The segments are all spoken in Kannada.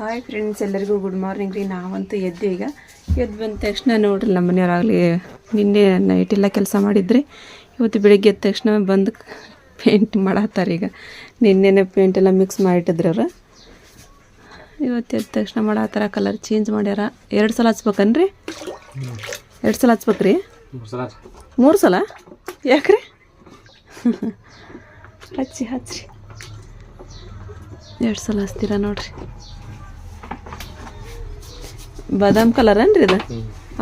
ಹಾಯ್ ಫ್ರೆಂಡ್ಸ್ ಎಲ್ಲರಿಗೂ ಗುಡ್ ಮಾರ್ನಿಂಗ್ ರೀ. ನಾವಂತೂ ಎದ್ದು ಈಗ ಎದ್ದು ಬಂದ ತಕ್ಷಣ ನೋಡ್ರಿ ನಮ್ಮ ಮನೆಯವರಾಗಲಿ ನಿನ್ನೆ ನೈಟ್ ಎಲ್ಲ ಕೆಲಸ ಮಾಡಿದ್ರಿ. ಇವತ್ತು ಬೆಳಿಗ್ಗೆ ಎದ್ದ ತಕ್ಷಣ ಬಂದು ಪೇಂಟ್ ಮಾಡತ್ತಾರೆ ಈಗ. ನಿನ್ನೆನೇ ಪೇಂಟ್ ಎಲ್ಲ ಮಿಕ್ಸ್ ಮಾಡಿಟ್ಟಿದ್ರಿ ಅವ್ರು. ಇವತ್ತು ಎದ್ದ ತಕ್ಷಣ ಮಾಡತ್ತಾರ ಕಲರ್ ಚೇಂಜ್ ಮಾಡ್ಯಾರ. ಎರಡು ಸಲ ಹಚ್ಬೇಕನ್ರಿ ಎರಡು ಸಲ ಹಚ್ಬೇಕ್ರಿ ಮೂರು ಸಲ ಯಾಕ್ರಿ? ಹಚ್ಚಿ ಹಚ್ಚಿರಿ ಎರಡು ಸಲ ಹಚ್ತೀರಾ ನೋಡ್ರಿ. ಬಾದಾಮ್ ಕಲರ್ ಏನ್ರಿ ಇದು?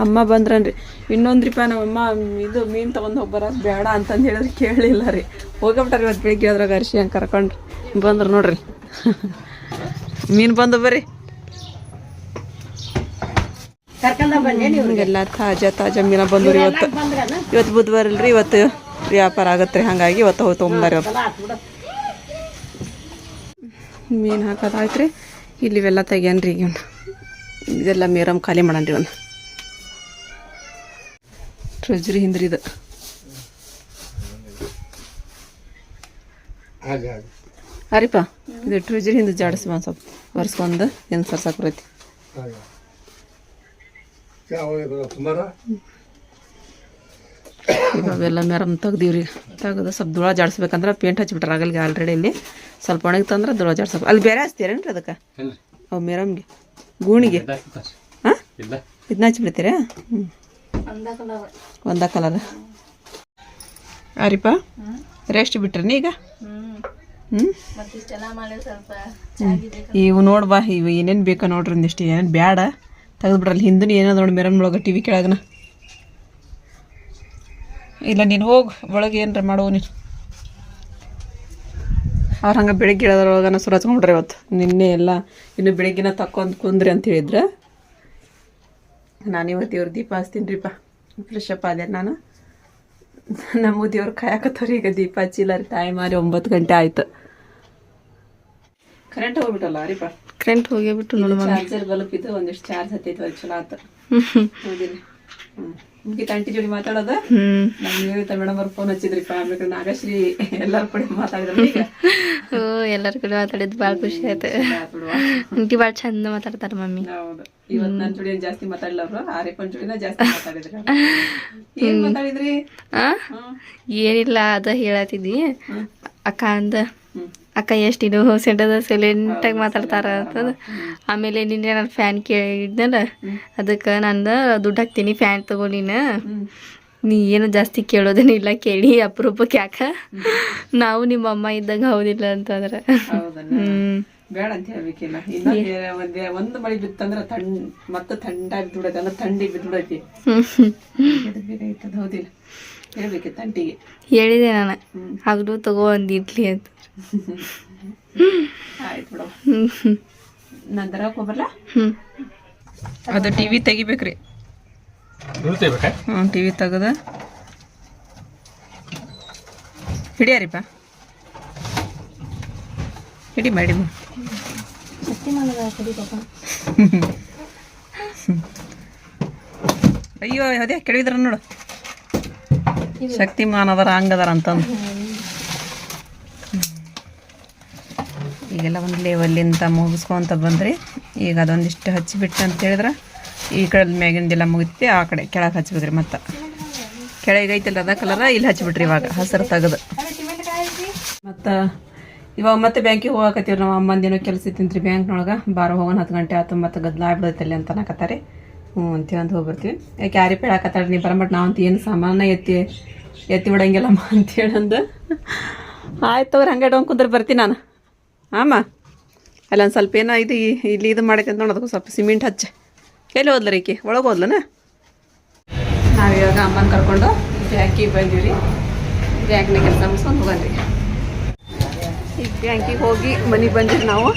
ಅಮ್ಮ ಬಂದ್ರನ್ರಿ? ಇನ್ನೊಂದ್ರಿಪ್ಪ ನಮ್ಮಮ್ಮ ಇದು ಮೀನು ತೊಗೊಂಡು ಹೋಗ್ಬರ ಬೇಡ ಅಂತಂದು ಹೇಳಿದ್ರೆ ಕೇಳಿಲ್ಲ ರೀ. ಹೋಗ್ಬಿಟ್ಟಾರ ಇವತ್ತು ಬೆಳಿಗ್ಗೆ ಅದ್ರಾಗ ಅರ್ಶಿ ಹಂಗೆ ಕರ್ಕೊಂಡ್ರಿ. ಬಂದ್ರು ನೋಡ್ರಿ. ಮೀನು ಬಂದು ಬರ್ರಿ. ಎಲ್ಲ ತಾಜಾ ತಾಜಾ ಮೀನ ಬಂದು ಇವತ್ತು. ಇವತ್ತು ಬುಧವಾರ ಇಲ್ರಿ ಇವತ್ತು ವ್ಯಾಪಾರ ಆಗತ್ತೆ ರೀ ಹಾಗಾಗಿ ಇವತ್ತು ಹೋಗಿ ತೊಗೊಂಬಾರಿ ಅವ್ರು ಮೀನು ಹಾಕೋದಾಯ್ತು ರೀ ಇಲ್ಲಿವೆಲ್ಲ ತೆಗಿಯನ್ರಿ ಈಗ ಇದೆಲ್ಲ ಮೇರಮ್ ಖಾಲಿ ಮಾಡಣ್ರಿ ಒಂದು ಟ್ರೆಜರಿ ಹಿಂದ್ರಿ ಇದು. ಅರಿಪ ಇದು ಟ್ರೆಜರಿ ಹಿಂದೆ ಜಾಡಿಸಿ ಒಂದು ಸ್ವಲ್ಪ. ಒರೆಸ್ಕೊಂಡು ಏನು ಸರ್ಸಾಕ್ ಬರೈತಿ ಇವಾಗೆಲ್ಲ ಮೇರಮ್ ತೆಗ್ದೀವ್ರಿ. ತೆಗ್ದು ಸ್ವಲ್ಪ ಧೂಳ ಜಾಡಿಸ್ಬೇಕಂದ್ರೆ ಪೇಂಟ್ ಹಚ್ಬಿಟ್ರೆ ಆಗಲ್ಗೆ ಆಲ್ರೆಡಿ ಇಲ್ಲಿ ಸ್ವಲ್ಪ ಒಣಗಿತ್ತಂದ್ರೆ ಧೂಳ ಜಾಡಿಸ್ಬೇಕು ಅಲ್ಲಿ ಬೇರೆ ಹಚ್ತೀರೇನ್ರಿ ಅದಕ್ಕೆ? ಅವು ಮೇರಮ್ಗೆ? ಗೂಣಿಗೆ? ಹಾಂ ಇದನ್ನ ಹಚ್ಬಿಡ್ತೀರಾ ಹ್ಞೂ ಒಂದ ಕಲರ್ ಅರಿಪ ರೆಸ್ಟ್ ಬಿಟ್ರಿ ಈಗ? ಹ್ಞೂ ಇವು ನೋಡ್ಬಾ ಇವು ಏನೇನು ಬೇಕಾ ನೋಡ್ರಿ ಒಂದಿಷ್ಟು. ಏನೇನು ಬ್ಯಾಡ. ತೆಗೆದ್ಬಿಡ್ರಲ್ಲಿ ಹಿಂದಿನ ಏನೋ ನೋಡಿ ಮೆರಮ್ ಒಳಗೆ ಟಿ ವಿ ಕೆಳಗನ. ಇಲ್ಲ ನೀನು ಹೋಗಿ. ಒಳಗೆ ಏನರ ಮಾಡುವ ನೀನು. ಅವ್ರು ಹಂಗೆ ಬೆಳಗ್ಗೆ ಇಳೋದ್ರೊಳಗನ ಸುರ ಹಚ್ಕೊಂಡ್ರಿ ಇವತ್ತು. ನಿನ್ನೆ ಎಲ್ಲ ಇನ್ನು ಬೆಳಿಗ್ಗೆನ ತಕ್ಕೊಂಡು ಕುಂದ್ರಿ ಅಂತ ಹೇಳಿದ್ರೆ. ನಾನು ಇವತ್ತು ಇವ್ರ ದೀಪ ಹಚ್ತೀನಿ ರೀಪಾ ಫ್ರೆಶ್ ಅಪ್ ಆದೆ ನಾನು. ನಮ್ಮ ದೇವ್ರು ಕಾಯಕತ್ತವ್ರಿ ಈಗ ದೀಪ ಹಚ್ಚಿಲ್ಲ. ರೀ ಟೈಮ್ ಆರಿ ಒಂಬತ್ತು ಗಂಟೆ ಆಯ್ತು. ಕರೆಂಟ್ ಹೋಗ್ಬಿಟ್ಟಲ್ಲ ರೀಪ? ಕರೆಂಟ್ ಹೋಗಿಬಿಟ್ಟು ನೋಡು ಚಾರ್ಜರ್ ಬಲ್ಪ್ ಇದ್ದು ಒಂದಿಷ್ಟು ಚಾರ್ಜ್ ಹತ್ತೈತೆ ಚಲೋ ಆಯ್ತು ಹೌದಿಲ್ಲ ಹ್ಞೂ ನಿಮ್ಗೆ ತಂಟಿ ಜೋಡಿ ಮಾತಾಡೋದು? ನಮ್ಮ ನಿವೇದಿತ ಮೇಡಮ್ ಅವ್ರು ಫೋನ್ ಹಚ್ಚಿದ್ರಿಪ್ಪ ಆಮೇಲೆ ನಾಗಶ್ರೀ ಎಲ್ಲರ ಕಡೆ ಮಾತಾಡಿದ್ರು ಈಗ. ಓ ಎಲ್ಲರ ಕಡೆ ಮಾತಾಡಿದ್ದು ಭಾಳ ಖುಷಿ ಆಯ್ತು. ನಿಮ್ಗೆ ಭಾಳ ಚಂದ ಮಾತಾಡ್ತಾರ ಮಮ್ಮಿ. ಹೌದು. ಇವತ್ತು ನನ್ನ ಜೋಡಿ ಜಾಸ್ತಿ ಮಾತಾಡಲ್ಲ ಅವರು? ಆರ್ಯಪ್ಪನ ಜೋಡಿನ ಜಾಸ್ತಿ ಮಾತಾಡಿದ್ರು. ಏನ್ ಮಾತಾಡಿದ್ರಿ? ಏನಿಲ್ಲ ಅದ ಹೇಳತ್ತಿದ್ದಿ. ಅಕ್ಕ ಅಂದ. ಅಕ್ಕ ಎಷ್ಟಿದು ಸೆಂಟದ ಸೈಲೆಂಟಾಗಿ ಮಾತಾಡ್ತಾರ ಅಂತಂದು. ಆಮೇಲೆ ನಿನ್ನೆ ನಾನು ಫ್ಯಾನ್ ಕೇಳಿದ್ನಲ್ಲ ಅದಕ್ಕೆ ನಂದು ದುಡ್ಡು ಹಾಕ್ತೀನಿ ಫ್ಯಾನ್ ತಗೋ ನೀನು. ನೀ ಏನು ಜಾಸ್ತಿ ಕೇಳೋದೇನಿಲ್ಲ ಕೇಳಿ ಅಪರೂಪಕ್ಕೆ ಯಾಕ ನಾವು ನಿಮ್ಮ ಅಮ್ಮ ಇದ್ದಾಗ ಹೌದಿಲ್ಲ ಅಂತಂದ್ರೆ. ಹೌದನ್ನ ಬೇಡ ಅಂತ ಹೇಳ್ಬೇಕಿಲ್ಲ. ಇನ್ನ ಬೇರೆ ಒಂದೇ ಒಂದು ಮಳಿ ಬಿತ್ತಂದ್ರ ತಣ್ಣ ಮತ್ತೆ ತಂಡಾಗಿ ಬಿದ್ದುಬಿಡೈತೆ ಅಂದ್ರೆ ಥಂಡಿ ಬಿದ್ದುಬಿಡೈತಿ ಇದು ಬೇಕಾಗಿತ್ತದ ಹೌದಿಲ್ಲ. ಹೇಳ್ಬೇಕಿತ್ತು ತಂಟಿಗೆ ಹೇಳಿದೆ ನಾನು. ಹಗಲು ತಗೋ ಒಂದಿರ್ಲಿ ಅಂತ. ಆಯ್ತು ಬಿಡು. ಹ್ಮ್ ಹ್ಮ್. ನಂತರ ಹೋಗ್ಬರ್ಲ? ಹ್ಮ್. ಅದು ಟಿ ವಿ ತೆಗಿಬೇಕ್ರಿ. ಹ್ಞೂ ಟಿ ವಿ ತೆಗೆದ. ಹಿಡಿಯಾರಿಪ್ಪ? ಹಿಡಿ ಮಾಡಿ ಅಯ್ಯೋ ಅದೇ ಕೆಳಗಿದ್ರ ನೋಡು. ಶಕ್ತಿಮಾನ್ ಅದರ ಹಂಗದಾರ ಅಂತಂದು. ಈಗೆಲ್ಲ ಒಂದು ಲೇವಲ್ಲಿಂದ ಮುಗಿಸ್ಕೊಂತ ಬಂದ್ರಿ. ಈಗ ಅದೊಂದಿಷ್ಟು ಹಚ್ಚಿಬಿಟ್ಟು ಅಂತ ಹೇಳಿದ್ರೆ, ಈ ಕಡೆ ಮ್ಯಾಗಿಂದೆಲ್ಲ ಮುಗಿತಿ ಆ ಕಡೆ ಕೆಳಗೆ ಹಚ್ಬೇಕ್ರಿ ಮತ್ತೆ. ಕೆಳಗೆ ಐತಲ್ಲ ಅದ ಕಲರ ಇಲ್ಲಿ ಹಚ್ಬಿಟ್ರಿ ಇವಾಗ, ಹಸಿರು ತೆಗೆದು. ಮತ್ತು ಇವಾಗ ಮತ್ತೆ ಬ್ಯಾಂಕಿಗೆ ಹೋಗಕತ್ತೀವಿ ನಾವು ಅಮ್ಮಂದೇನೋ ಕೆಲಸ ಇತ್ತಿಂತ್ರಿ ಬ್ಯಾಂಕ್ನೊಳಗೆ ಬಾರ ಹೋಗೋಣ ಹತ್ತು ಗಂಟೆ ಆಯ್ತು ಮತ್ತು ಗದ್ದಲ ಆಗ್ಬಿಡೈತಲ್ಲಿ ಅಂತ ಅನ್ನಕತ್ತಾರೆ. ಹ್ಞೂ ಅಂತೀವಿ ಅಂತ ಹೋಗ್ಬಿಡ್ತೀವಿ. ಯಾಕೆ ಯಾರಿ ಹೇಳಕತ್ತಾಳೆ ನೀ ಬರಮಟ್ ನಾವು ಅಂತ ಏನು ಸಾಮಾನ ಎತ್ತಿ ಎತ್ತಿ ಬಿಡಂಗಿಲ್ಲಮ್ಮ ಅಂತೇಳಂದು ಆಯ್ತು ಅವ್ರು ಹಂಗೆ ಇಟ್ಕೊಂಡು ಕುಂದ್ರೆ ಬರ್ತೀನಿ ನಾನು. ಆಮ? ಅಲ್ಲೊಂದು ಸ್ವಲ್ಪ ಏನೋ ಇದು ಇಲ್ಲಿ ಇದು ಮಾಡೈತೆ ಅಂತ ನೋಡೋದು ಸ್ವಲ್ಪ ಸಿಮೆಂಟ್ ಹಚ್ಚ. ಎಲ್ಲಿ ಹೋದ್ಲ ರೀ ಈಕಿ ಒಳಗೆ ಹೋದ್ಲನ? ನಾವಿವಾಗ ಅಮ್ಮನ ಕರ್ಕೊಂಡು ಬ್ಯಾಂಕಿಗೆ ಬಂದೀವಿ ರೀ ಬ್ಯಾಂಕ್ನಾಗ ಕೆಲಸ ಮುಗಿಸ್ಕೊಂಡು ಹೋಗನ್ರಿ ಈಗ ಬ್ಯಾಂಕಿಗೆ ಹೋಗಿ ಮನೆಗೆ ಬಂದಿರಿ ನಾವು.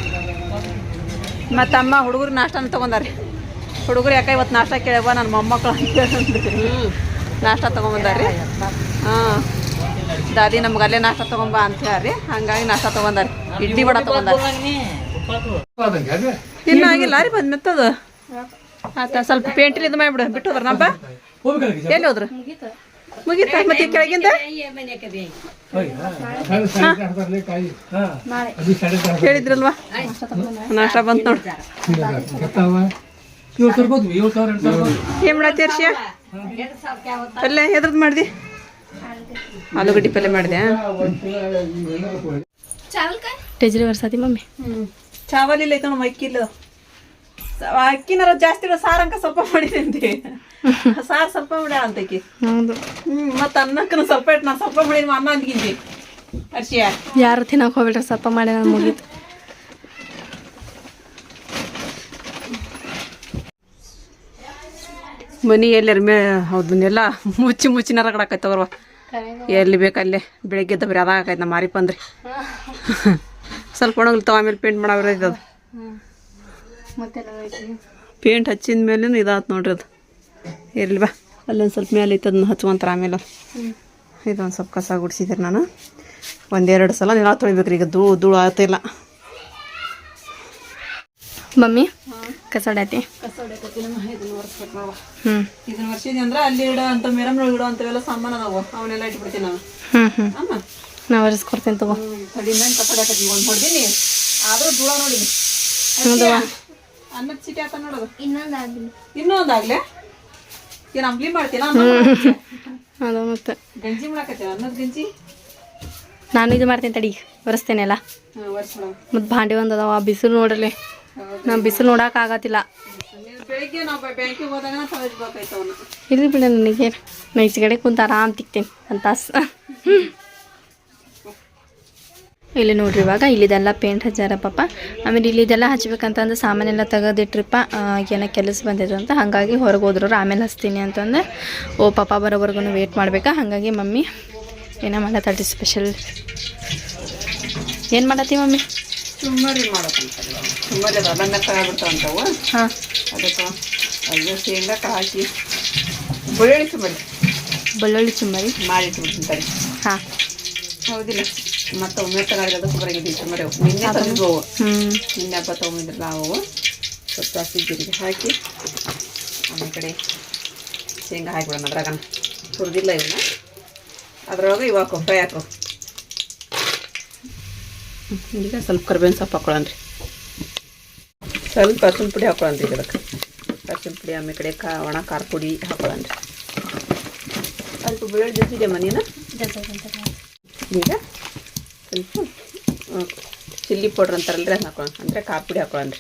ಮತ್ತು ಅಮ್ಮ ಹುಡುಗರು ನಾಷ್ಟಾನ ತೊಗೊಂಡಾರಿ. ಹುಡುಗರು ಯಾಕೆ ಇವತ್ತು ನಾಷ್ಟ ಕೇಳವ ನನ್ನ ಮೊಮ್ಮಕ್ಕಳು ಅಂತೇಳಿ ನಾಷ್ಟ ತೊಗೊಂಬಂದಾರಿ ಹಾಂ. ದಾದಿ ನಮ್ಗೆ ಅಲ್ಲೇ ನಾಷ್ಟ ತೊಗೊಂಬ ಅಂತ ಹೇಳ್ರಿ. ಹಂಗಾಗಿ ನಾಷ್ಟ ತೊಗೊಂಡಾರಿ. ಇಡ್ಲಿ ವಡ ತೊಗೊಂಡಾರಿ. ಇನ್ನೂ ಆಗಿಲ್ಲ ರೀ ಬಂದ್ ಮೆತ್ತದು. ಆತ ಸ್ವಲ್ಪ ಪೇಂಟಿನ ಇದು ಮಾಡಿಬಿಡು ಬಿಟ್ಟು ಹೋದ್ರ ನಪ್ಪ ಎಲ್ಲಿ ಹೋದ್ರ? ಮುಗಿತ? ಮತ್ತೆ ಕೆಳಗಿಂದ? ಹೇಳಿದ್ರಲ್ವಾ ನಾಷ್ಟ ಬಂತು ನೋಡಿ. ಏನ್ ಮಾಡತ್ತಿ ಅಲ್ಲೇ ಎದ್ರದ್ದು ಮಾಡ್ದಿ? ಆಲೂಗಡ್ಡೆ ಪಲ್ಯ ಮಾಡಿದೆ. ಟೇಜ್ರಿ ಬರ್ಸಾತಿ ಮಮ್ಮಿ. ಚಾವಲ್ ಇಲ್ಲ ನಮ್ಮ ಅಕ್ಕಿ ಇಲ್ಲ ಸ- ಅಕ್ಕಿನಾರ ಜಾಸ್ತಿ ಇಲ್ಲ ಸಾರು ಅಂಕ ಸ್ವಲ್ಪ ಮಾಡಿದಂತೆ ಸಾರು ಸ್ವಲ್ಪ ಅಂತ ಅಂತಕಿ ಹೌದು. ಹ್ಮ್ ಮತ್ತ ಅನ್ನಕ್ಕನ ಸ್ವಲ್ಪ ಇಟ್ಟು ನಾ ಸ್ವಲ್ಪ ಮಾಡಿ ಅನ್ನ ಅಂದ್ಗಿಂದಿ ಅರ್ಷಿಯ ಯಾರು ತಿನ್ನಕ್ ಹೋಗ್ಬಿಟ್ರೆ ಸ್ವಲ್ಪ ಮಾಡಿ ನಾನು ಮುಗೀತು. ಮನಿ ಎಲ್ಲರ ಮೇ ಹೌದನ್ನೆಲ್ಲ ಮುಚ್ಚಿ ಮುಚ್ಚಿನ ನರಗಡಾಕೈತವ್ರವ ಎಲ್ಲಿ ಬೇಕಲ್ಲೇ ಬೆಳಿಗ್ಗೆ ಎದ್ದ ಬರೀ ಅದಾಗೈತೆ ನಮ್ಮ ಮಾರಿಪ್ಪ ಅಂದ್ರಿ ಸ್ವಲ್ಪ ಒಣಗ್ಲಿ ತವ ಆಮೇಲೆ ಪೇಂಟ್ ಮಾಡಾವ್ರೈತೆ ಅದು ಪೇಂಟ್ ಹಚ್ಚಿದ ಮೇಲೆ ಇದಾತ್ ನೋಡ್ರಿ ಅದು. ಇರ್ಲಿ ಬಾ ಅಲ್ಲೊಂದು ಸ್ವಲ್ಪ ಮೇಲೆ ಐತೆ ಅದನ್ನ ಹಚ್ಕೊಂತಾರ ಆಮೇಲೆ. ಇದೊಂದು ಸ್ವಲ್ಪ ಕಸ ಗುಡಿಸಿದ್ರಿ ನಾನು. ಒಂದೆರಡು ಸಲ ನೀರ ತೊಳಿಬೇಕ್ರಿ ಈಗ ಧೂಳು ಧೂಳು ಆತಿಲ್ಲ ಮಮ್ಮಿ ಇದನ್ನ ವರ್ಷಿದೆ ಅಂದ್ರೆ ಅಲ್ಲಿ ಇಡೋ ಅಂತ ಮೆರಮ್ನೊಳಗೆ ಇಡೋ ಅಂತವೆಲ್ಲ ಸಾಮಾನು ಅದಾವ. ಅವನ್ನೆಲ್ಲ ಇಟ್ಬಿಡ್ತೀನಿ ನಾನು ಹ್ಞೂ ಹ್ಞೂ ಅಮ್ಮ. ನಾ ಒರೆಸ್ಕೊಡ್ತೇನೆ ತಗೋ. ಒಂದು ಹೊಡ್ದೀನಿ. ಆದ್ರೂ ಧೂಳ ಚೀಟಿ ನೋಡೋದು. ಇನ್ನೊಂದು ಇನ್ನೂ ಆಗಲಿ ಏನು ಅಂಬ್ಲಿ ಮಾಡ್ತೀನ ಅದು ಮತ್ತೆ. ಗಂಜಿ ಮಾಡಾಕತ್ತೀರ ಅನ್ನದ ಗಂಜಿ? ನಾನು ಇದು ಮಾಡ್ತೀನಿ ತಡಿ ಒರೆಸ್ತೇನೆ ಎಲ್ಲ. ಮತ್ತೆ ವರ್ಷ ಮತ್ತು ಭಾಂಡೆ ಒಂದು ಅದಾವ ಬಿಸಿಲು ನೋಡ್ರಲಿ. ನಾ ಬಿಸಿಲು ನೋಡಕ್ ಆಗತ್ತಿಲ್ಲ. ನಾವು ಇಲ್ಲಿ ಬಿಡ ನನಗೆ. ನಾ ಈಚೆ ಕಡೆ ಕುಂತ ಆರಾಮ್ ತಿಕ್ತೀನಿ ಅಂತ ಇಲ್ಲಿ ನೋಡ್ರಿ ಇವಾಗ ಇಲ್ಲಿದೆಲ್ಲ ಪೇಂಟ್ ಹಚ್ಚಾರ ಪಾಪ. ಆಮೇಲೆ ಇಲ್ಲಿದೆಲ್ಲ ಹಚ್ಬೇಕಂತಂದ್ರೆ ಸಾಮಾನೆಲ್ಲ ತೆಗೆದಿಟ್ರಿಪ್ಪ ಏನೋ ಕೆಲಸ ಬಂದಿದ್ರು ಅಂತ. ಹಾಗಾಗಿ ಹೊರಗೆ ಹೋದ್ರು ಆಮೇಲೆ ಹಚ್ತೀನಿ ಅಂತಂದ್ರೆ ಓ ಪಾಪ ಬರೋವರೆಗೂ ವೇಟ್ ಮಾಡ್ಬೇಕಾ. ಹಾಗಾಗಿ ಮಮ್ಮಿ ಏನೋ ಮಾಡತ್ತಾಳ್ರಿ ಸ್ಪೆಷಲ್ ಏನು ಮಾಡತ್ತಿ ಮಮ್ಮಿ? ಚುಮ್ಮರಿ ಮಾಡೋಕ್ಕಂತ ಚುಮ್ಮರಿ ಅದು ಅಲ್ಲ ಮೆತ್ತಗಾಗ್ಬಿಡ್ತಾವಂತವು ಹಾಂ. ಅದಕ್ಕೆ ಅದು ಶೇಂಗಾ ಹಾಕಿ ಬೆಳ್ಳುಳ್ಳಿ ಚುಮ್ಮರಿ. ಬೆಳ್ಳುಳ್ಳಿ ಚುಮ್ಮರಿ. ಮಾಡಿಟ್ಬಿಡ್ತೀನಿ ತಡಿ. ಹಾಂ. ಹೌದಿಲ್ಲ. ಮತ್ತು ಮೆತ್ತಗಾದ್ರೆ ಅದಕ್ಕೆ ಬರಗಿದ್ದೀವಿ ಚುಮ್ಮರಿ ಅವು. ನಿನ್ನೆ ತಂದಿದ್ವು ಅವು ಹ್ಞೂ ನಿನ್ನೆ ಹಬ್ಬ ತೊಗೊಂಡಿದ್ರಲ್ಲ ಅವು ಸ್ವಲ್ಪ ಹಸಿ ಜೀರಿಗೆ ಹಾಕಿ ಆಮೇಲೆ ಕಡೆ ಶೇಂಗಾ ಹಾಕಿಬಿಡೋಣ ಅದ್ರಾಗ ಹುರಿದಿಲ್ಲ ಇವನ್ನ. ಅದ್ರೊಳಗೆ ಇವಾಗ ಫ್ರೈ ಹಾಕೋ. ಈಗ ಸ್ವಲ್ಪ ಕರ್ಬೇವಿನ ಸೊಪ್ಪು ಹಾಕೊಳ್ಳೋಣ್ರಿ ಸ್ವಲ್ಪ ಅರ್ಶಿನ ಪುಡಿ ಹಾಕೊಳ್ಳೋಣ್ರಿ ಈಗ ಅದಕ್ಕೆ ಅರ್ಶಿನ ಪುಡಿ ಆಮೇಲೆ ಕಡೆ ಕಾ ಒಣ ಖಾರ ಪುಡಿ ಹಾಕೊಳ್ಳೋಣ್ರಿ ಸ್ವಲ್ಪ ಬೆಳ್ಳುಳ್ಳಿ ಜೊತೆಗೆ ಮನೇನ? ಈಗ ಸ್ವಲ್ಪ ಚಿಲ್ಲಿ ಪೌಡ್ರ್ ಅಂತಾರಲ್ರಿ ಅದನ್ನ ಹಾಕೊಳ್ಳೋಣ. ಅಂದರೆ ಖಾರ ಪುಡಿ ಹಾಕೊಳ್ಳೋಣ್ರಿ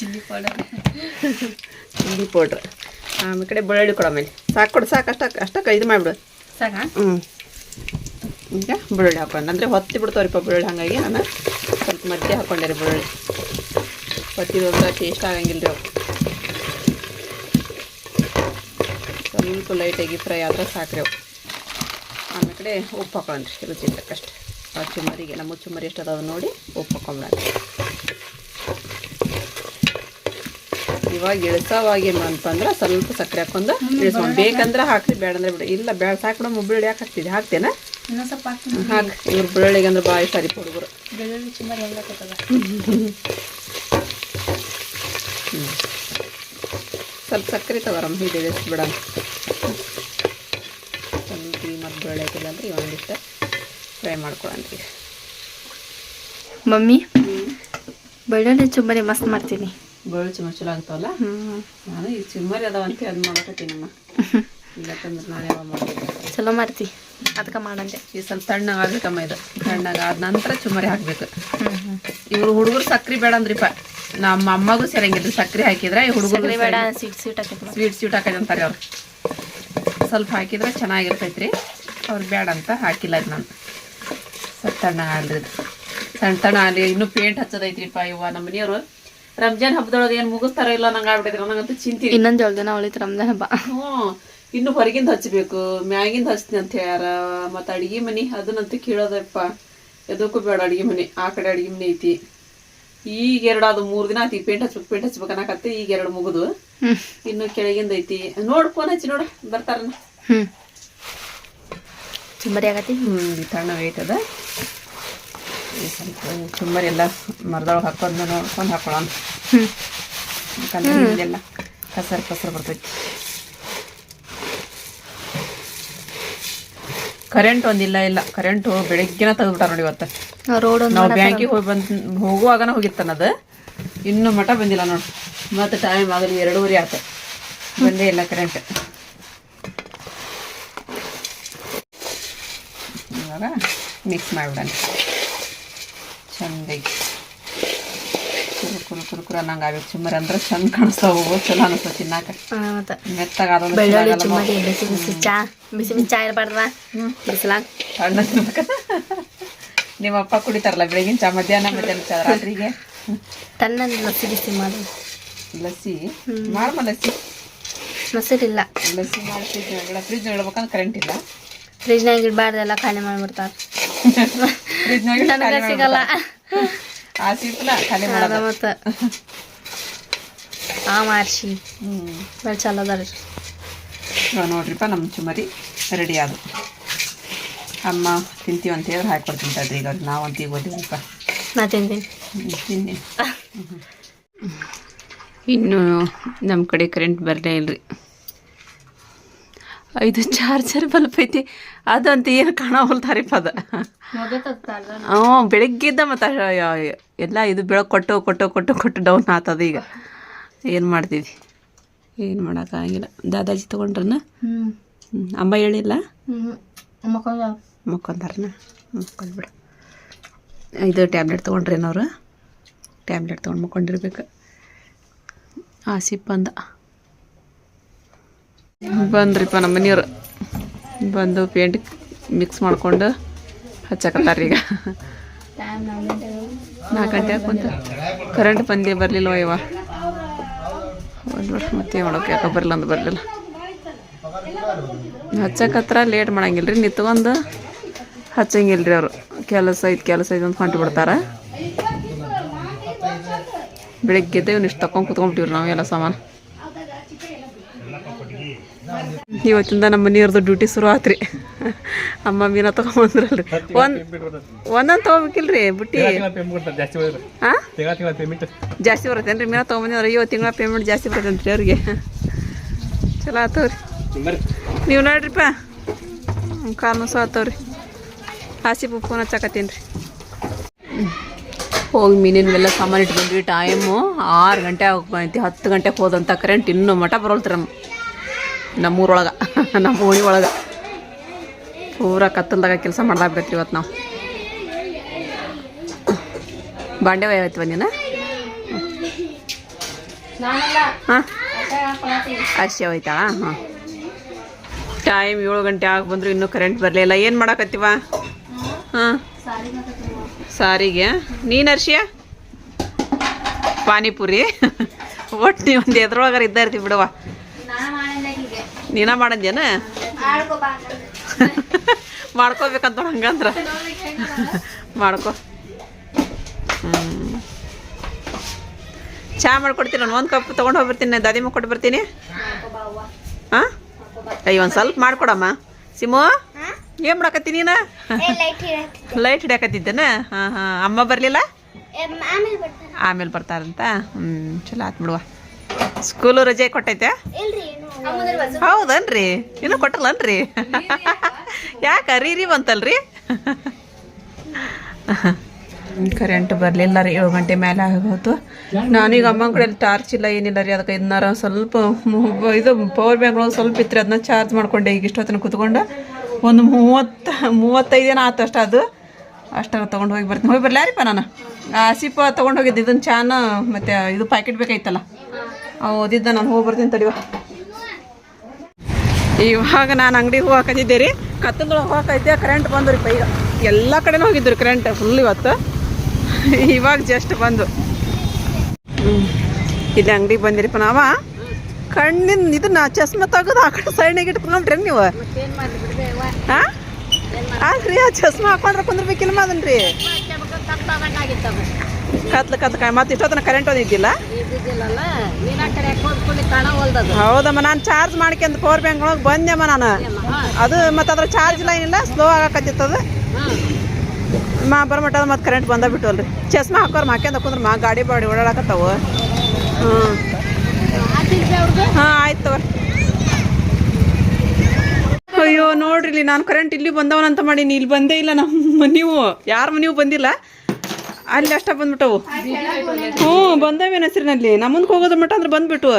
ಚಿಲ್ಲಿ ಪೌಡರ್. Chilli powder. ಆಮೇಲೆ ಕಡೆ ಬೆಳ್ಳುಳ್ಳಿ ಕೊಡ ಆಮೇಲೆ ಸಾಕು ಕೊಡು ಸಾಕು ಅಷ್ಟ ಅಷ್ಟಕ್ಕೆ ಇದು ಮಾಡಿಬಿಡು. ಸಾಕಾ? ಹ್ಞೂ ಈಗ ಬೆಳ್ಳುಳ್ಳಿ ಹಾಕೊಂಡು ಅಂದರೆ ಹೊತ್ತಿ ಬಿಡ್ತಾವ್ರಿಪ್ಪ ಬೆಳ್ಳುಳ್ಳಿ ಹಾಗಾಗಿ ನಾನು ಸ್ವಲ್ಪ ಮಧ್ಯೆ ಹಾಕೊಂಡೆ ರೀ ಬೆಳ್ಳುಳ್ಳಿ ಹೊತ್ತಿದ್ರೆ ಟೇಸ್ಟ್ ಆಗಂಗಿಲ್ಲ ರೀ ಸ್ವಲ್ಪ ಲೈಟಾಗಿ ಫ್ರೈ ಆದ್ರೆ ಸಾಕ್ರಿ ಅವು. ಆಮೇಲೆ ಕಡೆ ಉಪ್ಪು ಹಾಕೊಳ್ಳೋಣ್ರಿ ರುಚಿ ತಕ್ಕಷ್ಟು. ಆ ಚುಮ್ಮರಿಗೆ ನಮ್ಮ ಚುಮರಿ ಎಷ್ಟು ಅದಾವೆ ನೋಡಿ ಉಪ್ಪು ಹಾಕೊಂಬಿಡೋಣ ಇವಾಗ ಇಳಿಸವಾಗಿ ಅಂತಂದ್ರೆ ಸ್ವಲ್ಪ ಸಕ್ಕರೆ ಹಾಕೊಂಡು ಇಳಿಸ್ಕೊಂಡು ಬೇಕಂದ್ರೆ ಹಾಕ್ರಿ ಬೇಡ ಅಂದ್ರೆ ಬಿಡಿ ಇಲ್ಲ ಬೇಡ ಸಾಕು ಬೆಳ್ಳುಳ್ಳಿ ಯಾಕೆ ಹಾಕ್ತಿದ್ದೆ. ಹಾಕ್ತೇನೆ? ಇನ್ನೊಂದು ಸ್ವಲ್ಪ ಹಾಕಿ. ಇವ್ರು ಬೆಳ್ಳುಳ್ಳಿಗೆ ಅಂದ್ರೆ ಭಾಳ ಸರಿ ಹುಡುಗರು ಬೆಳ್ಳುಳ್ಳಿ ಚುಮ್ಮರಿ ಹೆಂಗಾಗ್ತದ ಸ್ವಲ್ಪ ಸಕ್ಕರೆ ತಗೋರಮ್ಮ ಎಷ್ಟು ಬಿಡ. ಈ ಮತ್ತು ಬೆಳ್ಳುಳ್ಳಿ ಹಾಕಿಲ್ಲ ಅಂದ್ರೆ ಒಂದಿಷ್ಟು ಫ್ರೈ ಮಾಡ್ಕೊಳಂತೀವಿ ಮಮ್ಮಿ ಬೆಳ್ಳುಳ್ಳಿ ಚುಮ್ಮರಿ ಮಸ್ತ್ ಮಾಡ್ತೀನಿ. ಬೆಳ್ಳುಳ್ಳಿ ಚುಮ್ಮರಿ ಚಲೋ ಆಗ್ತಾವಲ್ಲ? ನಾನು ಈ ಚುಮ್ಮರಿ ಅದಾವ ಅಂತ ಅದು ಮಾಡಕತ್ತೀನಮ್ಮ ಇಲ್ಲಕ್ಕಂದ್ರೆ ನಾನು ಯಾವಾಗ ಮಾಡ್ತೀನಿ? ಚಲೋ ಮಾಡ್ತಿ. ಅದಕ್ಕೆ ಮಾಡಂದೆ ಈ ಸ್ವಲ್ಪ ತಣ್ಣಗಾಗಬೇಕಮ್ಮ ಇದು. ತಣ್ಣಗಾದ ಆದ ನಂತರ ಚುಮರಿ ಹಾಕ್ಬೇಕು. ಇವ್ರು ಹುಡುಗರು ಸಕ್ರಿ ಬೇಡ ಅಂದ್ರಿಪ್ಪ ನಮ್ಮ ಅಮ್ಮಗೂ ಸರಿಯಂಗಿಲ್ಲ ಸಕ್ರಿ ಹಾಕಿದ್ರೆ ಈ ಹುಡುಗರು ಬೇಡ ಸ್ವೀಟ್ ಸ್ವೀಟ್ ಹಾಕೈತಿ ಸ್ವೀಟ್ ಸ್ವೀಟ್ ಹಾಕಿ ಅಂತಾರೆ ಅವ್ರು. ಸ್ವಲ್ಪ ಹಾಕಿದ್ರೆ ಚೆನ್ನಾಗಿರ್ತೈತೆ ರೀ ಅವ್ರಿಗೆ ಬೇಡ ಅಂತ ಹಾಕಿಲ್ಲ ಇದು ನಾನು. ಸ್ವಲ್ಪ ತಣ್ಣಗ ಆಗಲ್ರಿ ಇದು. ಸಣ್ಣ ತಣ್ಣ ಆಗಲಿ ಇನ್ನೂ ಪೇಂಟ್ ಹಚ್ಚೋದೈತ್ರಿಪ್ಪ ಇವ ನಮ್ಮ ಮನೆಯವರು. ರಂಜಾನ್ ಹಬ್ಬದೊಳಗೆ ಏನು ಮುಗಿಸ್ತಾರೋ ಇಲ್ಲ ನಂಗೆ ಆಗ್ಬಿಟ್ಟಿದ್ರೆ. ನನಗಂತೂ ಚಿಂತೆ ಇನ್ನೊಂದು ಏಳು ದಿನ ಉಳಿತು ರಂಜಾನ್ ಹಬ್ಬ. ಹ್ಞೂ ಇನ್ನು ಹೊರಗಿಂದ ಹಚ್ಚಬೇಕು ಮ್ಯಾಗಿಂದ ಹಚ್ತೀನಿ ಅಂತ ಹೇಳ್ಯಾರ ಮತ್ತು ಅಡುಗೆ ಮನೆ ಅದನ್ನಂತೂ ಕೇಳೋದಪ್ಪ. ಎದಕ್ಕೂ ಬೇಡ ಅಡುಗೆ ಮನೆ ಆ ಕಡೆ ಅಡುಗೆ ಮನೆ ಐತಿ. ಈಗ ಎರಡು ಅದು ಮೂರು ದಿನ ಆಯ್ತು ಪೇಂಟ್ ಹಚ್ಬೇಕು ಪೇಂಟ್ ಹಚ್ಬೇಕು ಅನ್ನಕತ್ತೆ ಈಗ ಎರಡು ಮುಗಿದು. ಇನ್ನು ಕೆಳಗಿಂದ ಐತಿ. ನೋಡು ಫೋನ್ ಹಚ್ಚಿ ನೋಡು ಬರ್ತಾರ ಚುಂಬರಿ ಆಗತ್ತೆ ಆಗತಿ ಹ್ಞೂ ತಣ್ಣ ವೆಯ್ಟ್ ಅದ ಸ್ವಲ್ಪ ಚುಂಬರಿ ಎಲ್ಲ ಮರದೊಳಗೆ ಹಾಕೊಂಡು ನೋಡ್ಕೊಂಡು ಹಾಕೊಳ್ಳೋಣ ಇಲ್ಲೆಲ್ಲ ಕಸರ್ ಕಸರ್ ಬರ್ತೈತಿ. ಕರೆಂಟ್ ಒಂದಿಲ್ಲ ಇಲ್ಲ ಕರೆಂಟ್ ಬೆಳಿಗ್ಗೆನ ತೆಗೆದ್ಬಿಟ್ಟಾರ ನೋಡಿ ಇವತ್ತು. ರೋಡ್ ನಾವು ಬ್ಯಾಂಕಿಗೆ ಹೋಗಿ ಬಂದ್ ಹೋಗುವಾಗನ ಹೋಗಿತ್ತನದ ಇನ್ನು ಮಠ ಬಂದಿಲ್ಲ ನೋಡಿ. ಮತ್ತೆ ಟೈಮ್ ಆಗಲಿ ಎರಡೂವರೆ ಆತ. ಬಂದೇ ಇಲ್ಲ ಕರೆಂಟ್ ಇವಾಗ ಮಿಕ್ಸ್ ಮಾಡಿಬಿಡೋಣ. ಚಂದಾಗಿ. ಕುರು ಕುರು ಕುರು ಅನ್ನಂಗ ಅನ್ನಂಗೆ ಆಗ್ಬೇಕು ಚುಮ್ಮರಿ ಅಂದ್ರೆ ಚಂದ ಕಾಣಿಸ್ತಾವು ಚಲೋ ಅನಿಸ್ತಾವ ತಿನ್ನಾಕ. ಮತ್ತೆ ಮೆತ್ತಾಗ ಅದೊಂದು ಬೆಳ್ಳುಳ್ಳಿ ಚುಮ್ಮರಿ ಬಿಸಿ ಬಿಸಿ ಚಾ ಬಿಸಿ ಬಿಸಿ ಚಾ ಇರಬಾರ್ದ? ಬಿಸಿಲಾಗ? ಸಣ್ಣ ತಿನ್ಬೇಕ. ನಿಮ್ಮ ಅಪ್ಪ ಕುಡಿತಾರಲ್ಲ ಬೆಳಗಿನ ಚಾ ಮಧ್ಯಾಹ್ನ ಮಧ್ಯಾಹ್ನ ಚಾ ರಾತ್ರಿಗೆ? ತನ್ನ ಲಸ್ಸಿ ಬಿಸಿ ಮಾಡು. ಲಸ್ಸಿ? ಮಾಡಮ್ಮ ಲಸ್ಸಿ? ಮೊಸರಿಲ್ಲ. ಲಸ್ಸಿ ಮಾಡಿ ಫ್ರಿಜ್ ಒಳಗಡೆ ಫ್ರಿಜ್ ಇಡ್ಬೇಕಂದ್ರೆ ಕರೆಂಟ್ ಇಲ್ಲ. ಫ್ರಿಜ್ನಾಗ ಇಡಬಾರ್ದು ಎಲ್ಲ ಖಾಲಿ ಮಾಡಿಬಿಡ್ತಾರೆ. ಫ್ರಿಜ್ ನನಗೆ ಸಿಗಲ್ಲ. ಆ ಸಿಪ್ಪಲ ಖಾಲಿ ಅದ ಮಾಡೋದು ಮತ್ತೆ ಆ ಮಾರ್ಸಿ ಹ್ಮ್ ಭಾಳ ಚಲೋ ಅದ ರೀ ನೋಡ್ರಿಪ್ಪ ನಮ್ಮ ಚುಮರಿ ರೆಡಿ ಆದ ಅಮ್ಮ ತಿಂತೀವಿ ಅಂತ ಹೇಳಿದ್ರೆ ಹಾಕೊಡ್ತೀನಿ ತಡ್ರಿ ಈಗ ನಾವು ಅಂತ ಈಗ ಓದಿವಪ್ಪ ನಾ ತಿಂತೀನಿ. ತಿಂತೀನಿ ಇನ್ನು ನಮ್ಮ ಕಡೆ ಕರೆಂಟ್ ಬರಲೇ ಇಲ್ರಿ. ಇದು ಚಾರ್ಜರ್ ಬಲ್ಪ್ ಐತಿ. ಅದಂತ ಏನು ಕಾಣವಲ್ತಾರಿಪ್ಪ ಅದ ಹ್ಞೂ ಬೆಳಗ್ಗೆದ್ದ ಮತ್ತು ಎಲ್ಲ ಇದು ಬೆಳಗ್ಗೆ ಕೊಟ್ಟು ಕೊಟ್ಟು ಕೊಟ್ಟು ಕೊಟ್ಟು ಡೌನ್ ಆತದ ಈಗ. ಏನು ಮಾಡ್ತೀವಿ ಏನು ಮಾಡೋಕ್ಕಾಗಿಲ್ಲ ದಾದಾಜಿ ತೊಗೊಂಡ್ರನ? ಹ್ಞೂ ಹ್ಞೂ ಅಮ್ಮ ಹೇಳಿಲ್ಲ? ಮಕ್ಕೊಂತಾರನ ಮಕ್ಕೊಂಡ್ಬಿಡು ಇದು ಟ್ಯಾಬ್ಲೆಟ್ ತೊಗೊಂಡ್ರೇನವ್ರು? ಟ್ಯಾಬ್ಲೆಟ್ ತೊಗೊಂಡು ಮಕ್ಕೊಂಡಿರ್ಬೇಕು. ಆಸಿಪ್ ಬಂದ. ಬಂದ್ರಿಪ್ಪ ನಮ್ಮ ಮನೆಯವ್ರು. ಬಂದು ಪೇಂಟ್ ಮಿಕ್ಸ್ ಮಾಡ್ಕೊಂಡು ಹಚ್ಚಕತ್ತಾರ ಈಗ. ನಾಲ್ಕು ಗಂಟೆ ಕುಂತ. ಕರೆಂಟ್ ಬಂದೇ ಬರಲಿಲ್ಲ ಇವ? ಒಂದು ವರ್ಷ ಮತ್ತೆ ಮಾಡೋಕೆ ಯಾಕೆ ಬರಲಿಲ್ಲ ಅಂತ ಬರಲಿಲ್ಲ. ಹಚ್ಚಕತ್ರ ಲೇಟ್ ಮಾಡಂಗಿಲ್ಲ ರೀ ನಿತ್ಕೊಂಡು ಹಚ್ಚಂಗಿಲ್ಲ ರೀ ಅವರು. ಕೆಲಸ ಐದು ಕೆಲಸ ಐದು ಅಂತ ಹೊಂಟು ಬಿಡ್ತಾರೆ. ಬೆಳಿಗ್ಗೆ ಇವ್ನು ಇಷ್ಟು ತಗೊಂಡು ಕುತ್ಕೊಂಡ್ಬಿಟ್ಟಿವ್ರಿ ನಾವು ಎಲ್ಲ ಸಾಮಾನು. ಇವತ್ತಿಂದ ನಮ್ಮ ಮನೆಯವ್ರದ್ದು ಡ್ಯೂಟಿ ಶುರು ಆತ್ರಿ. ಅಮ್ಮ ಮೀನ ತಗೊಂಬಂದ್ರಲ್ರಿ. ಒಂದು ಒಂದೊಂದು ತಗೋಬೇಕಿಲ್ರಿ ಬುಟ್ಟಿ? ಹಾಂ ಜಾಸ್ತಿ ಬರುತ್ತೆ ರೀ ಮೀನ ತೊಗೊಂಬಂದಿವ್ರಿ ಇವತ್ತು ತಿಂಗಳ ಪೇಮೆಂಟ್ ಜಾಸ್ತಿ ಬರ್ತೈತೆ ರೀ ಅವ್ರಿಗೆ. ಚಲೋ ಆತವ್ರಿ. ನೀವು ನೋಡ್ರಿಪ್ಪ. ಕಾಲು ಸಹ ಆತವ್ರಿ. ಹಾಸಿ ಫೋನ್ ಹಚ್ಚಾಕತ್ತೀನಿ ರೀ ಹೋಗಿ ಮೀನಿನ ಮೇಲೆ ಸಾಮಾನು ಇಟ್ಕೊಂಡ್ವಿ ಟೈಮು ಆರು ಗಂಟೆ ಆಗೈತಿ ಹತ್ತು ಗಂಟೆಗೆ ಹೋದಂಥ ಕರೆಂಟ್ ಇನ್ನೂ ಮಠ ಬರೋಲ್ತ್ರಿ ನಮ್ಮ ನಮ್ಮೂರೊಳಗೆ, ನಮ್ಮ ಓಣಿ ಒಳಗೆ ಪೂರ ಕತ್ತಲ್ದಾಗ ಕೆಲಸ ಮಾಡ್ದಾಗ್ಬೇಕು ಇವತ್ತು ನಾವು. ಬಾಂಡೆ ಯಾವತ್ತು ನೀನು ಹಾಂ? ಅಷ್ಟೇ ಹೋಯ್ತಾ? ಹಾಂ. ಟೈಮ್ ಏಳು ಗಂಟೆ ಆಗಿ ಬಂದ್ರು ಇನ್ನೂ ಕರೆಂಟ್ ಬರಲಿಲ್ಲ ಏನು ಮಾಡಕತ್ತೀವ? ಹಾಂ? ಸಾರಿಗೆ. ನೀನು ಅರ್ಷಿಯ ಪಾನಿಪುರಿ. ಒಟ್ಟು ಒಂದು ಎದ್ರೊಳಗಾರ ಇದ್ದ ಇರ್ತೀವಿ ಬಿಡವ ನೀನ ಮಾಡಂದೇನ ಮಾಡ್ಕೋಬೇಕಂತ ಹಂಗಂದ್ರ. ಮಾಡ್ಕೋ. ಹ್ಞೂ ಚಹಾ ಮಾಡ್ಕೊಡ್ತೀನಿ ನಾನು? ಒಂದು ಕಪ್ ತೊಗೊಂಡು ಹೋಗ್ಬಿಡ್ತೀನಿ ದಾದಿಮ್ಮ ಕೊಟ್ಟು ಬರ್ತೀನಿ. ಹಾಂ ಅಯ್ಯ ಒಂದು ಸ್ವಲ್ಪ ಮಾಡ್ಕೊಡಮ್ಮ. ಸಿಮು ಏನು ಮಾಡಕತ್ತಿ ನೀನು? ಲೈಟ್ ಹಿಡಿಯಾಕತ್ತಿದ್ದೇನ? ಹಾಂ ಹಾಂ. ಅಮ್ಮ ಬರಲಿಲ್ಲ? ಆಮೇಲೆ ಬರ್ತಾರಂತ? ಹ್ಞೂ ಚಲೋ ಆತ್ ಬಿಡುವ. ಸ್ಕೂಲು ರಜೆ ಕೊಟ್ಟೈತೆ? ಹೌದನ್ರಿ. ಇನ್ನು ಕೊಟ್ಟಲ್ಲನ್ರಿ. ಯಾಕೆ ರೀರಿ ಬಂತಲ್ರಿ? ಕರೆಂಟ್ ಬರಲಿಲ್ಲ ರೀ ಏಳು ಗಂಟೆ ಮೇಲೆ ಆಗೋತು. ನಾನೀಗ ಅಮ್ಮನ ಕಡೆ ಟಾರ್ಚ್ ಇಲ್ಲ ಏನಿಲ್ಲ ರೀ ಅದಕ್ಕೆ ಇದನ್ನಾರ ಸ್ವಲ್ಪ ಇದು ಪವರ್ ಬ್ಯಾಂಕ್ ಒಳಗೆ ಸ್ವಲ್ಪ ಇತ್ತು ಅದನ್ನ ಚಾರ್ಜ್ ಮಾಡ್ಕೊಂಡೆ ಈಗ ಇಷ್ಟೊತ್ತನ ಕುತ್ಕೊಂಡು. ಒಂದು ಮೂವತ್ತು ಮೂವತ್ತೈದು ದಿನ ಆತು ಅಷ್ಟು ಅದು. ಅಷ್ಟಾರ ತೊಗೊಂಡು ಹೋಗಿ ಬರ್ತೀನಿ. ಹೋಗಿ ಬರ್ಲಾರಿಪ್ಪ ನಾನು? ಆಸಿಪ ತೊಗೊಂಡು ಹೋಗಿದ್ದು ಇದನ್ನು ಚಾನ ಮತ್ತು ಇದು ಪ್ಯಾಕೆಟ್ ಬೇಕಾಯ್ತಲ್ಲ? ಓದಿದ್ದ ನಾನು ಹೋಗಿ ಬರ್ತೀನಿ ತಡಿವ ಇವಾಗ ನಾನು ಅಂಗಡಿಗೆ ಹೋಗಾಕತ್ತಿದ್ದೆ ರೀ ಕತ್ತಲೊಳಗೆ ಹೋಗಕೈತೆ ಕರೆಂಟ್ ಬಂದು ರೀ ಈಗ. ಎಲ್ಲ ಕಡೆನೂ ಹೋಗಿದ್ದು ರೀ ಕರೆಂಟ್ ಫುಲ್ ಇವತ್ತು. ಇವಾಗ ಜಸ್ಟ್ ಬಂದು. ಇಲ್ಲಿ ಅಂಗಡಿಗೆ ಬಂದಿರಿ ನಾವ. ಕಣ್ಣಿನ ಇದನ್ನ ಚಸ್ಮ ತೆಗೆದು ಆ ಕಡೆ ಸೈಡ್ನಾಗ ಇಟ್ಕೊಂಡ್ರಿ ನೀವು. ಹಾಂ ಅಲ್ರಿ ಆ ಚಸ್ಮ ಹಾಕೊಂಡ್ರೆ ಕುಂದ್ರಬೇಕಿಲ್ಲ ಅದನ್ರಿ ಕತ್ಲ ಕತ್ಲ ಮತ್ತೆ ಇಷ್ಟೊತ್ತನ ಕರೆಂಟ್ ಓದಿದ್ದಿಲ್ಲ ಹೌದಮ್ಮ ನಾನು ಚಾರ್ಜ್ ಮಾಡ್ಕೊಂಡ್ ಪವರ್ ಬ್ಯಾಂಕ್ ಒಳಗೆ ಬಂದೆಮ್ಮ ನಾನು. ಅದು ಮತ್ತೆ ಅದ್ರ ಚಾರ್ಜ್ ಲೈನ್ ಇಲ್ಲ ಸ್ಲೋ ಆಗಕತ್ತಿತ್ತದ. ಮಾ ಬರ್ಮಟ್ಟ ಮತ್ತೆ ಕರೆಂಟ್ ಬಂದ ಬಿಟ್ಟವಲ್ರಿ. ಚಸ್ಮ ಹಾಕೋರು ಮಾಕ್ಯಂದ ಕುಂದ್ರ ಮಾ ಗಾಡಿ ಬಾಡಿ ಓಡಾಡಕತ್ತಾವ. ಹ್ಞೂ ಹಾಂ ಆಯ್ತು ಅಯ್ಯೋ ನೋಡ್ರಿ ನಾನು ಕರೆಂಟ್ ಇಲ್ಲಿ ಬಂದವನಂತ ಮಾಡೀನಿ ಇಲ್ಲಿ ಬಂದೇ ಇಲ್ಲ ನಮ್ಮ ನೀವು ಯಾರ ಮನೆಯೂ ಬಂದಿಲ್ಲ. ಅಲ್ಲಿ ಅಷ್ಟ ಬಂದ್ಬಿಟ್ಟವು. ಹ್ಞೂ ಬಂದವೇನ ಹೆಸರಿನಲ್ಲಿ. ನಮ್ಮ ಮುಂದಕ್ಕೆ ಹೋಗೋದು ಮಟ್ಟ ಅಂದ್ರೆ ಬಂದ್ಬಿಟ್ಟು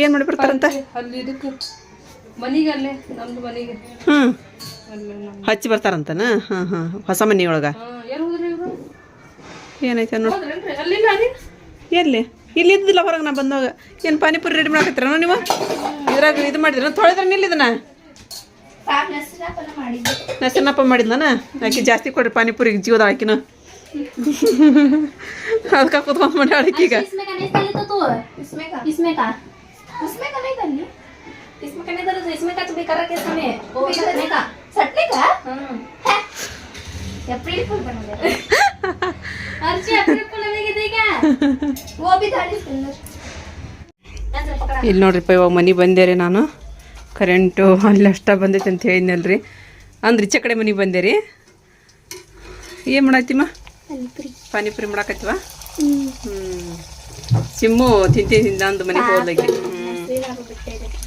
ಏನು ಮಾಡಿ ಬರ್ತಾರಂತ ಹಚ್ಚಿ ಬರ್ತಾರಂತನ? ಹಾಂ ಹಾಂ ಹೊಸ ಮನಿ ಒಳಗ ಏನೈತೆ ನೋಡಿ. ಎಲ್ಲಿ? ಇಲ್ಲಿ ಇದ್ದಿಲ್ಲ ಹೊರಗೆ ನಾ ಬಂದಾಗ ಏನು ಪಾನಿಪುರಿ ರೆಡಿ ಮಾಡಕತ್ತೀರ ನೀವು? ಇದ್ರಾಗ ಇದು ಮಾಡಿದ್ರ ತೊಳೆದ್ರೆ ನಿಲ್ಲಿದನ ನಾ ಸಣ್ಣಪ್ಪ ಮಾಡಿದ್ನ ಅಕಿ ಜಾಸ್ತಿ ಕೊಡ್ರಿ ಪಾನಿಪುರಿ ಜೀವದ ಆಕಿನ. ಅದಕ್ಕೆ ಕುತ್ಕೊಂಡ್ ಮಾಡ್ಯಾಳ ಈಗ. ಇಲ್ಲಿ ನೋಡ್ರಿಪ್ಪ ಇವಾಗ ಮನಿ ಬಂದೇರಿ ನಾನು. ಕರೆಂಟು ಅಲ್ಲಿ ಅಷ್ಟ ಬಂದೈತೆ ಅಂತ ಹೇಳಿದ್ನಲ್ರಿ. ಅಂದ್ರೆ ಈಚೆ ಕಡೆ ಮನೆಗೆ ಬಂದೆ ರೀ. ಏನು ಮಾಡತ್ತೀಮ್ಮ ಪಾನಿಪುರಿ. ಮಾಡಾಕತ್ತಿವ ಹ್ಞೂ ಸಿಮ್ಮು ತಿಂತಿ ತಿಂದ ಅಂದು ಮನೆಗೆ ಹೋದಾಗೆ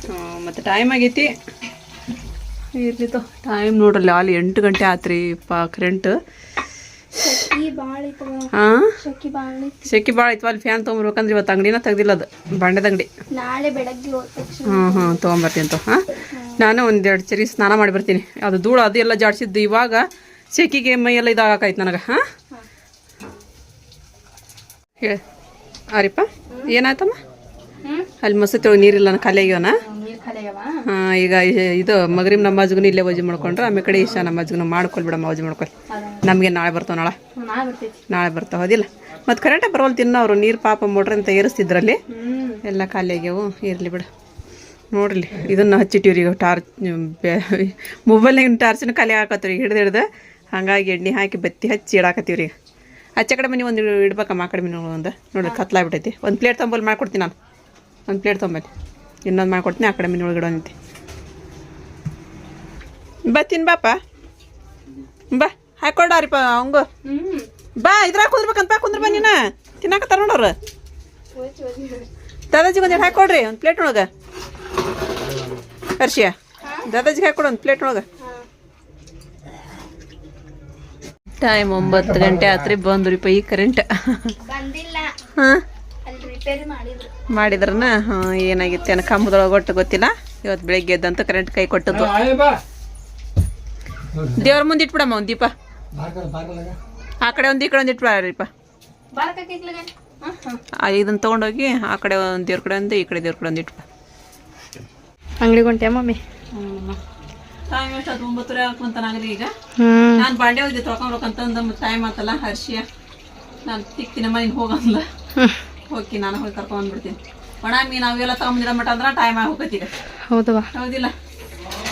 ಹ್ಞೂ ಮತ್ತು ಟೈಮ್ ಆಗೈತಿ? ಇರ್ಲಿತ್ತು ಟೈಮ್ ನೋಡ್ರಲ್ಲ ಅಲ್ಲಿ ಎಂಟು ಗಂಟೆ ಆತ್ರಿ ಪಾ ಕರೆಂಟ್ ಹಾಂ? ಸೆಕಿ ಭಾಳ ಇತ್ತು. ಅಲ್ಲಿ ಫ್ಯಾನ್ ತೊಗೊಂಬರ್ಬೇಕಂದ್ರೆ ಇವತ್ತು ಅಂಗಡಿನ ತೆಗ್ದಿಲ್ಲ ಅದು ಬಂಡೆದ ಅಂಗಡಿ. ಹ್ಞೂ ಹ್ಞೂ ತೊಗೊಂಬರ್ತೀನಿ ಅಂತ ಹಾಂ? ನಾನು ಒಂದೆರಡು ಸರಿ ಸ್ನಾನ ಮಾಡಿ ಬರ್ತೀನಿ ಅದು ಧೂಳು ಅದು ಎಲ್ಲ ಜಾಡ್ಸಿದ್ದು ಇವಾಗ ಸೆಕಿಗೆ ಮೈ ಎಲ್ಲ ಇದಾಗೈತೆ ನನಗೆ ಹಾಂ? ಹೇಳಿ. ಆರಿಪ್ಪ ಏನಾಯ್ತಮ್ಮ? ಅಲ್ಲಿ ಮಸೂತಿ ಒಳಗೆ ನೀರಿಲ್ಲ ಖಾಲಿ ಆಗ್ಯವನ ಈಗ ಇದು ಮಗರಿಮ್ ನಮಾಜ್ಗೂ ಇಲ್ಲೇ ವಜಿ ಮಾಡ್ಕೊಂಡ್ರೆ. ಆಮೇಲೆ ಕಡೆ ಇಷ್ಟ ನಮಾಜ್ಗೂ ಮಾಡ್ಕೊಲ್ ಬಿಡಮ್ಮ ವಜಿ ಮಾಡ್ಕೊಲ್ ನಮಗೆ ನಾಳೆ ಬರ್ತಾವ ನಾಳೆ. ನಾಳೆ ಬರ್ತಾವ ಹೌದಿಲ್ಲ. ಮತ್ತು ಕರೆಂಟೇ ಬರೋಲ್ ತಿನ್ನೋ ಅವರು. ನೀರು ಪಾಪ ಮೋಟ್ರ್ ಅಂತ ಏರಿಸ್ತಿದ್ರಲ್ಲಿ. ಎಲ್ಲ ಖಾಲಿ ಆಗ್ಯಾವು. ಇರಲಿ ಬಿಡು. ನೋಡ್ರಿ ಇದನ್ನು ಹಚ್ಚಿಟ್ಟಿವ್ರಿ ಈಗ ಟಾರ್ಚ್ ಮೊಬೈಲ್ನಾಗಿನ ಟಾರ್ಚನ್ನು ಖಾಲಿ ಹಾಕತ್ತೀವಿ ಹಿಡ್ದು ಹಿಡ್ದು ಹಂಗಾಗಿ ಎಣ್ಣೆ ಹಾಕಿ ಬತ್ತಿ ಹಚ್ಚಿ ಇಡಾಕತ್ತೀವ್ರಿ ಈಗ. ಆಚೆ ಕಡೆ ಮನೆ ಒಂದು ಇಡ್ಬೇಕಮ್ಮ ಆ ಕಡೆ ಮನೆ ಒಂದು. ನೋಡ್ರಿ ಕತ್ಲಾಗ್ಬಿಟ್ಟೈತಿ ಒಂದು ಪ್ಲೇಟ್ ತೊಂಬಲ್ಲಿ ಮಾಡ್ಕೊಡ್ತೀನಿ ನಾನು. ಒಂದು ಪ್ಲೇಟ್ ತೊಂಬಲ್ಲಿ. ಇನ್ನೊಂದು ಮಾಡ್ಕೊಡ್ತೀನಿ ಆ ಕಡೆ ಮನೆ ಒಳಗಡೆ ಒಂದೈತಿ ಬಾ ತಿನ್ ಬಾಪ. ಬಾ ಹಾಕೊಡಾರಿಪ್ಪ ಅವಂಗು. ಬಾ ಇದ್ರ ಕುಂದ್ರಬೇಕಂತ ಕುಂದ್ರ ಬಾ ನೀನು. ತಿನ್ನಾಕತ್ತಾರ ನೋಡೋರು ದಾದಾಜಿಗೆ ಒಂದೆರಡು ಹಾಕೊಡ್ರಿ ಒಂದು ಪ್ಲೇಟ್ ಒಳಗೆ. ಹರ್ಷಿಯ ದಾದಾಜಿಗೆ ಹಾಕೊಡು ಒಂದು ಪ್ಲೇಟ್ ಒಳಗೆ. ಟೈಮ್ ಒಂಬತ್ತು ಗಂಟೆ ಆತ್ರಿ ಬಂದ್ರಿಪ್ಪ ಈ ಕರೆಂಟ್ ಬಂದಿಲ್ಲ. ಹಾಂ? ಅಲ್ಲಿ ರಿಪೇರಿ ಮಾಡಿದ್ರು. ಮಾಡಿದ್ರನ ಹಾಂ ಏನಾಗಿತ್ತು? ಏನೋ ಕಂಬದೊಳಗೆ ಒಟ್ಟು ಗೊತ್ತಿಲ್ಲ. ಇವತ್ತು ಬೆಳಿಗ್ಗೆ ಎದ್ದಂತ ಕರೆಂಟ್ ಕೈ ಕೊಟ್ಟದ್ದು. ದೇವ್ರ ಮುಂದೆ ಇಟ್ಬಿಡಮ್ಮ ಒಂದು ದೀಪ. ಆ ಕಡೆ ಒಂದು ಈ ಕಡೆ ಒಂದು ಇಟ್ಬಿಡಪ್ಪ ಇದನ್ನ ತಗೊಂಡೋಗಿ ಆ ಕಡೆ ಒಂದು ದೇವ್ರ ಕಡೆ ಒಂದು ಈ ಕಡೆ ದೇವ್ರ ಕಡೆ ಒಂದು ಇಟ್ಬಿಡ. ಅಂಗಡಿಗೆ ಹೊಂಟ್ಯಾ ಮಮ್ಮಿ? ಟೈಮ್ ಒಂಬತ್ತುವರೆ ಈಗ. ಹ್ಮ್. ನಾನು ಬಾಂಡೆ ಹೋಗಿದ್ದೆ ಟೈಮ್ ಆತಲ್ಲ ಹರ್ಷಿಯ. ನಾನು ತಿಕ್ತಿನಮ್ಮ ನೀನು ಹೋಗಂದ್ಲ. ಹೋಗಿ ನಾನು ಹೋಗಿ ಕರ್ಕೊಂಡ್ಬಿಡ್ತೀನಿ ಒಣ ಮೀನು ಅವೆಲ್ಲ ತಗೊಂಬಂದಿರೋ ಮಟ ಅಂದ್ರೆ ಟೈಮ್ ಆಗಿ ಹೋಗೈತಿ ಈಗ. ಹೌದವಾ ಹೌದಿಲ್ಲ?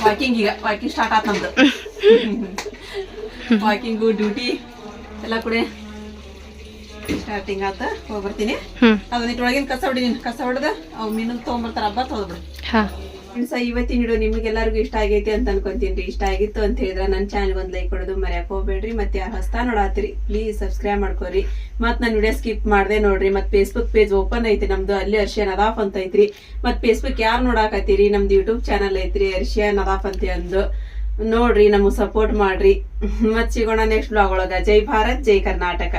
ವಾಕಿಂಗ್ ಈಗ ವಾಕಿಂಗ್ ಸ್ಟಾರ್ಟ್ ಆತ ನಮ್ದು ವಾಕಿಂಗು ಡ್ಯೂಟಿ ಎಲ್ಲ ಕೂಡ ಸ್ಟಾರ್ಟಿಂಗ್ ಆತ ಹೋಗ್ಬರ್ತೀನಿ. ಅದನ್ನ ಇಟ್ಟೊಳಗಿನ ಕಸ ಹೊಡಿದೀನಿ ಕಸ ಹೊಡೆದು ಅವು ಮೀನು ತೊಗೊಂಬರ್ತಾರ ಹಬ್ಬ ತೊಗೊಬಿಡು ಫ್ರೆಂಡ್ಸ್ ಇವತ್ತಿನ ವಿಡಿಯೋ ನಿಮ್ಗೆಲ್ಲರಿಗೂ ಇಷ್ಟ ಆಗೈತಿ ಅಂತ ಅನ್ಕೊಂತೀನಿ ಇಷ್ಟ ಆಗಿತ್ತು ಅಂತ ಹೇಳಿದ್ರೆ ನನ್ನ ಚಾನಲ್ ಒಂದು ಲೈಕ್ ಕೊಡೋದು ಮರ್ಯಾಕೆ ಹೋಗ್ಬೇಡ್ರಿ. ಮತ್ತೆ ಯಾರು ಹೊಸ್ತಾ ನೋಡಾತ್ರಿ ಪ್ಲೀಸ್ ಸಬ್ಸ್ಕ್ರೈಬ್ ಮಾಡ್ಕೋರಿ. ಮತ್ತೆ ನನ್ನ ವಿಡಿಯೋ ಸ್ಕಿಪ್ ಮಾಡಿದೆ ನೋಡ್ರಿ. ಮತ್ತೆ ಫೇಸ್ಬುಕ್ ಪೇಜ್ ಓಪನ್ ಐತಿ ನಮ್ದು ಅಲ್ಲಿ ಅರ್ಷಿಯನ್ ಅದಾಫ್ ಅಂತ ಐತ್ರಿ. ಮತ್ತೆ ಫೇಸ್ಬುಕ್ ಯಾರು ನೋಡಾಕತ್ತೀರಿ? ನಮ್ದು ಯೂಟ್ಯೂಬ್ ಚಾನಲ್ ಐತ್ರಿ. ಅರ್ಷಿಯನ್ ಅದಾಫ್ ಅಂತ ಅಂದು. ನೋಡ್ರಿ, ನಮಗೆ ಸಪೋರ್ಟ್ ಮಾಡ್ರಿ. ಮತ್ತೆ ಸಿಗೋಣ ನೆಕ್ಸ್ಟ್ ಬ್ಲಾಗ್ ಒಳಗ. ಜೈ ಭಾರತ್, ಜೈ ಕರ್ನಾಟಕ.